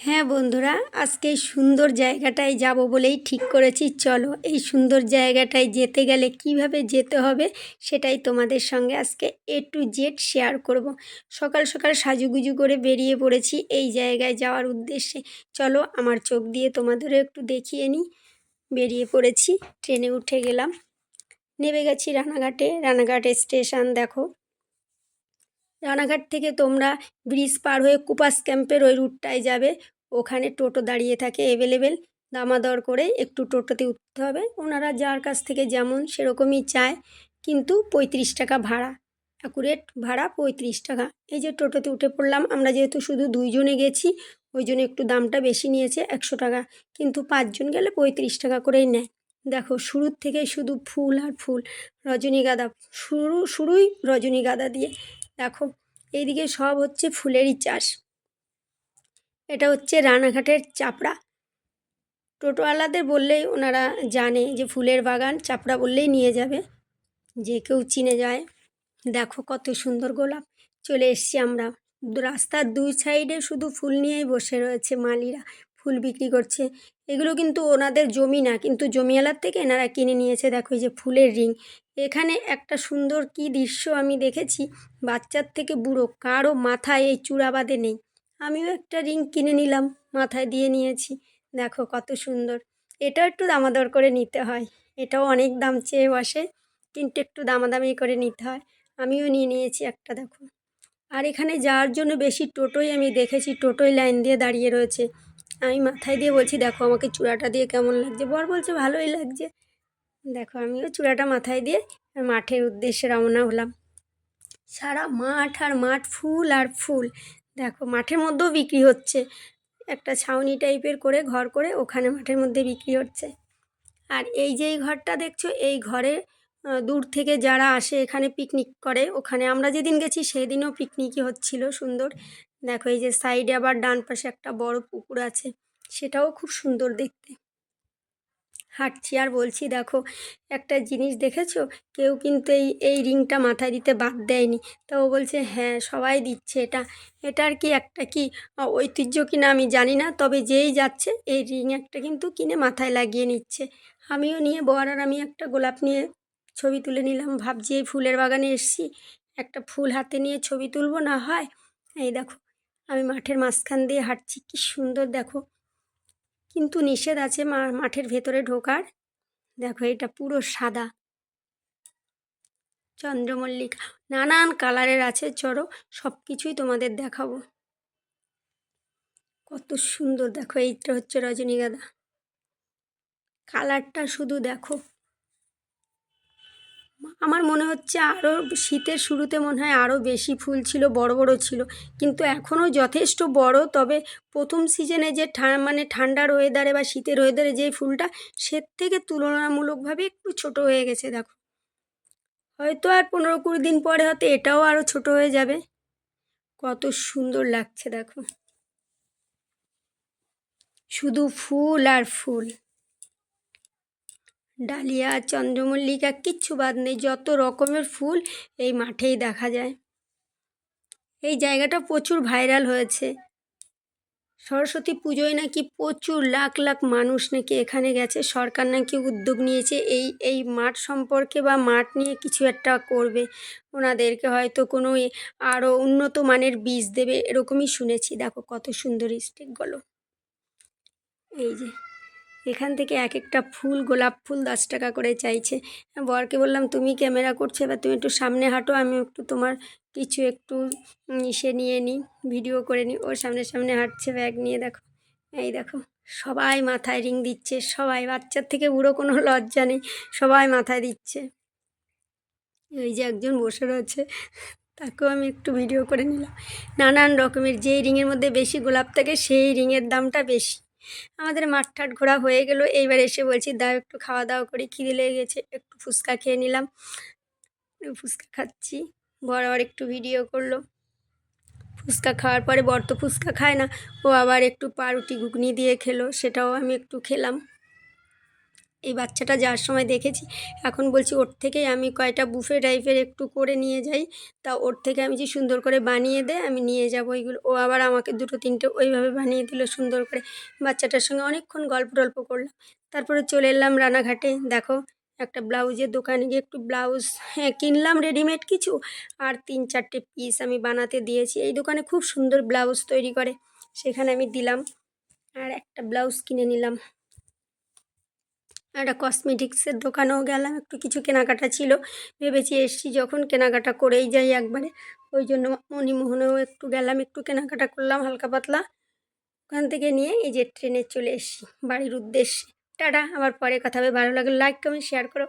হ্যাঁ বন্ধুরা, আজকে এই সুন্দর জায়গাটায় যাব বলেই ঠিক করেছি। চলো, এই সুন্দর জায়গাটায় যেতে গেলে কীভাবে যেতে হবে সেটাই তোমাদের সঙ্গে আজকে এ টু জেড শেয়ার করব। সকাল সকাল সাজুগুজু করে বেরিয়ে পড়েছি এই জায়গায় যাওয়ার উদ্দেশ্যে। চলো, আমার চোখ দিয়ে তোমাদেরও একটু দেখিয়ে নিই। বেরিয়ে পড়েছি, ট্রেনে উঠে গেলাম। নেমে গেছি রানাঘাটে। রানাঘাট স্টেশন, দেখো। রানাঘাট থেকে তোমরা ব্রিজ পার হয়ে কুপাস ক্যাম্পের ওই রুটটায় যাবে। ওখানে টোটো দাঁড়িয়ে থাকে অ্যাভেলেবেল দামাদর করে একটু টোটোতে উঠতে হবে। ওনারা যার কাছ থেকে যেমন সেরকমই চায়, কিন্তু পঁয়ত্রিশ টাকা ভাড়া। অ্যাকুরেট ভাড়া পঁয়ত্রিশ টাকা। এই যে টোটোতে উঠে পড়লাম, আমরা যেহেতু শুধু দুইজনে গেছি, ওই জন্য একটু দামটা বেশি নিয়েছে, একশো টাকা। কিন্তু পাঁচজন গেলে পঁয়ত্রিশ টাকা করেই নেয়। দেখো, শুরুর থেকে শুধু ফুল আর ফুল। রজনীগাঁদা, শুরু, শুরুই রজনীগাঁদা দিয়ে। দেখো, এইদিকে সব হচ্ছে ফুলেরই চাষ। এটা হচ্ছে রানাঘাটের চাপড়া। টোটোওয়ালাদের বললেই ওনারা জানে যে ফুলের বাগান চাপড়া বললেই নিয়ে যাবে। যে কেউ চিনে যায়। দেখো কত সুন্দর গোলাপ। চলে এসছি আমরা। রাস্তার দুই সাইডে শুধু ফুল নিয়েই বসে রয়েছে মালিরা। ফুল বিক্রি করছে। এগুলো কিন্তু ওনাদের জমি না, কিন্তু জমিওয়ালার থেকে এনারা কিনে নিয়েছে। দেখো এই যে ফুলের রিং। এখানে একটা সুন্দর কি দৃশ্য আমি দেখেছি, বাচ্চার থেকে বুড়ো, কারও মাথায় এই চূড়াবাদে নেই। আমিও একটা রিং কিনে নিলাম, মাথায় দিয়ে নিয়েছি। দেখো কত সুন্দর। এটাও একটু দামাদর করে নিতে হয়। এটাও অনেক দাম চেয়ে বসে, কিন্তু একটু দামাদামি করে নিতে হয়। আমিও নিয়ে নিয়েছি একটা, দেখো। আর এখানে যাওয়ার জন্য বেশি টোটোই আমি দেখেছি। টোটোই লাইন দিয়ে দাঁড়িয়ে রয়েছে। আমি মাথায় দিয়ে বলছি, দেখো আমাকে চূড়াটা দিয়ে কেমন লাগছে? বর বলছে ভালোই লাগছে। দেখো, আমিও চূড়াটা মাথায় দিয়ে মাঠের উদ্দেশ্যে রওনা হলাম। সারা মাঠ আর মাঠ ফুল আর ফুল। দেখো, মাঠের মধ্যেও বিক্রি হচ্ছে। একটা ছাউনি টাইপের করে ঘর করে ওখানে মাঠের মধ্যে বিক্রি হচ্ছে। আর এই যে এই ঘরটা দেখছ, এই ঘরে দূর থেকে যারা আসে এখানে পিকনিক করে, ওখানে আমরা যেদিন গেছি সেদিনও পিকনিকই হচ্ছিল সুন্দর। দেখো এই যে সাইডে আবার ডান পাশে একটা বড় পুকুর আছে, সেটাও খুব সুন্দর দেখতে। হাঁটছি আর বলছি, দেখো, একটা জিনিস দেখেছ? কেউ কিন্তু এই এই রিংটা মাথায় দিতে বাদ দেয়নি। তা ও বলছে হ্যাঁ সবাই দিচ্ছে এটা। এটার কি একটা কি ঐতিহ্য কিনা আমি জানি না, তবে যেই যাচ্ছে এই রিং একটা কিন্তু কিনে মাথায় লাগিয়ে নিচ্ছে। আমিও নিয়ে বর আর আমি একটা গোলাপ নিয়ে ছবি তুলে নিলাম। ভাবছি এই ফুলের বাগানে এসছি। একটা ফুল হাতে নিয়ে ছবি তুলবো না হয়? এই দেখো, আমি মাঠের মাঝখান দিয়ে হাঁটছি, কি সুন্দর দেখো। কিন্তু নিষেধ আছে মাঠের ভেতরে ঢোকার। দেখো, এটা পুরো সাদা। চন্দ্রমল্লিকা, নানান কালারের আছে। চড়ো সব কিছুই তোমাদের দেখাবো। কত সুন্দর দেখো, এইটা হচ্ছে রজনীগন্ধা কালারটা শুধু দেখো। আমার মনে হচ্ছে আরও শীতের শুরুতে মনে হয় আরও বেশি ফুল ছিল, বড় বড় ছিল। কিন্তু এখনও যথেষ্ট বড়, তবে প্রথম সিজনে যে মানে ঠান্ডার ওয়েদারে বা শীতের ওয়েদারে যে ফুলটা সে থেকে তুলনামূলকভাবে একটু ছোট হয়ে গেছে, দেখো। হয়তো আর পনেরো কুড়ি দিন পরে হয়তো এটাও আরও ছোট হয়ে যাবে। কত সুন্দর লাগছে, দেখো। শুধু ফুল আর ফুল। ডালিয়া, চন্দ্রমল্লিকা, কিচ্ছু বাদ নেই, যত রকমের ফুল এই মাঠেই দেখা যায়। এই জায়গাটা প্রচুর ভাইরাল হয়েছে। সরস্বতী পুজোয় নাকি প্রচুর লাখ লাখ মানুষ নাকি এখানে গেছে। সরকার নাকি উদ্যোগ নিয়েছে এই এই মাঠ সম্পর্কে বা মাঠ নিয়ে কিছু একটা করবে। ওনাদেরকে হয়তো কোনো আরও উন্নত মানের বীজ দেবে, এরকমই শুনেছি। দেখো কত সুন্দর স্টিকগুলো এই যে। এখান থেকে এক একটা ফুল, গোলাপ ফুল দশ টাকা করে চাইছে। বরকে বললাম, তুমি ক্যামেরা করছ, এবার তুমি একটু সামনে হাঁটো, আমি একটু তোমার কিছু একটু ইসে নিয়ে নিই, ভিডিও করে নিই। ওর সামনে সামনে হাঁটছে, ব্যাগ নিয়ে দেখো, এই দেখো, সবাই মাথায় রিং দিচ্ছে, সবাই বাচ্চার থেকে বুড়ো কোনো লজ্জা নেই, সবাই মাথায় দিচ্ছে। ওই যে একজন বসে রয়েছে, তাকেও আমি একটু ভিডিও করে নিলাম। নানান রকমের, যেই রিংয়ের মধ্যে বেশি গোলাপ থাকে, সেই রিংয়ের দামটা বেশি। আমাদের মাঠ ঠাট ঘোরা হয়ে গেলো। এইবার এসে বলছি, দাও একটু খাওয়া দাওয়া করি। খিদে লেগে গেছে, একটু ফুচকা খেয়ে নিলাম। ফুচকা খাচ্ছি। বড় আবার একটু ভিডিও করল। ফুচকা খাওয়ার পরে বর তো ফুচকা খায় না। ও আবার একটু পাউরুটি ঘুগনি দিয়ে খেলো, সেটাও আমি একটু খেলাম। এই বাচ্চাটা যাওয়ার সময় দেখেছি। এখন বলছি ওর থেকেই আমি কয়টা বুফে টাইপের একটু করে নিয়ে যাই। তা ওর থেকে আমি যে সুন্দর করে বানিয়ে দে আমি নিয়ে যাব ওইগুলো। ও আবার আমাকে দুটো, তিনটে ওইভাবে বানিয়ে দিল সুন্দর করে। বাচ্চাটার সঙ্গে অনেকক্ষণ গল্প টল্প করলাম। তারপরে চলে এলাম রানাঘাটে। দেখো, একটা ব্লাউজের দোকানে গিয়ে একটু ব্লাউজ হ্যাঁ কিনলাম রেডিমেড কিছু। আর তিন, চারটে পিস আমি বানাতে দিয়েছি। এই দোকানে খুব সুন্দর ব্লাউজ তৈরি করে। সেখানে আমি দিলাম। আর একটা ব্লাউজ কিনে নিলাম। একটা কসমেটিক্সের দোকানেও গেলাম, একটু কিছু কেনাকাটা ছিল। ভেবেছি এসছি যখন কেনাকাটা করেই যাই একবারে। ওই জন্য মণিমোহনেও একটু গেলাম, একটু কেনাকাটা করলাম হালকা পাতলা। ওখান থেকে নিয়ে এই যে ট্রেনে চলে এসছি, বাড়ির উদ্দেশ্যে। টাটা, আবার পরে কথা হবে। ভালো লাগলে লাইক কমেন্ট শেয়ার করো।